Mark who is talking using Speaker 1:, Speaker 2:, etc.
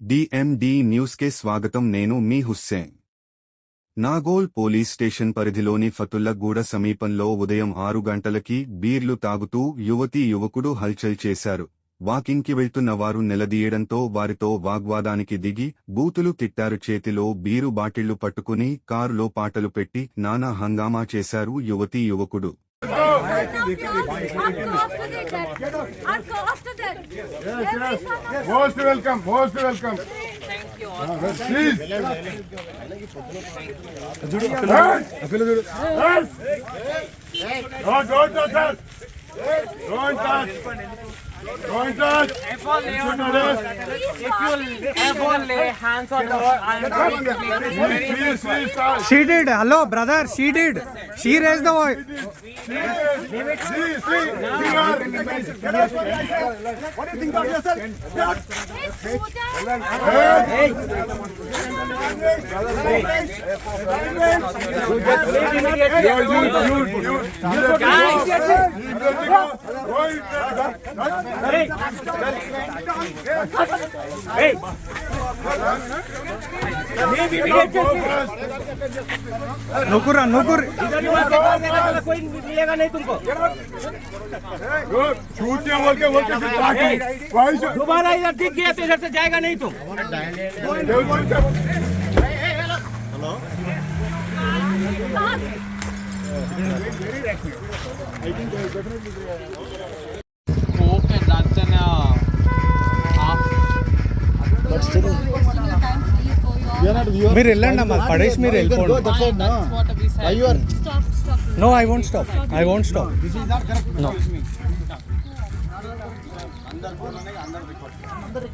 Speaker 1: DND న్యూస్కే స్వాగతం. నేను మీ హుస్సేన్. నాగోల్ పోలీస్ స్టేషన్ పరిధిలోని ఫతుల్లగూడ సమీపంలో ఉదయం ఆరు గంటలకి బీర్లు తాగుతూ యువతీ యువకుడు హల్చల్ చేశారు. వాకింగ్కి వెళ్తున్న వారు నిలదీయడంతో వారితో వాగ్వాదానికి దిగి బూతులు తిట్టారు. చేతిలో బీరు బాటిళ్ళు పట్టుకుని కారులో పాటలు పెట్టి నానా హంగామా చేశారు యువతీ యువకుడు.
Speaker 2: Most welcome, most welcome. Thank you. Please. Yes. No, don't, don't, don't. Don't touch. Don't touch.
Speaker 3: If you have
Speaker 4: She did. Hello, brother. She did. She raised the voice.
Speaker 2: What do you think about yourself?
Speaker 4: Hey, Nukur, nukur.
Speaker 3: कोई मिलेगा नहीं तुमको
Speaker 2: छूटे बोल के बोल के
Speaker 3: दोबारा इधर दिख गया तो इधर से जाएगा नहीं तुम
Speaker 4: మీరు వెళ్ళండి అమ్మా పడేష్ మీరు వెళ్ళిపోండి. No I won't stop I won't stop no అందరు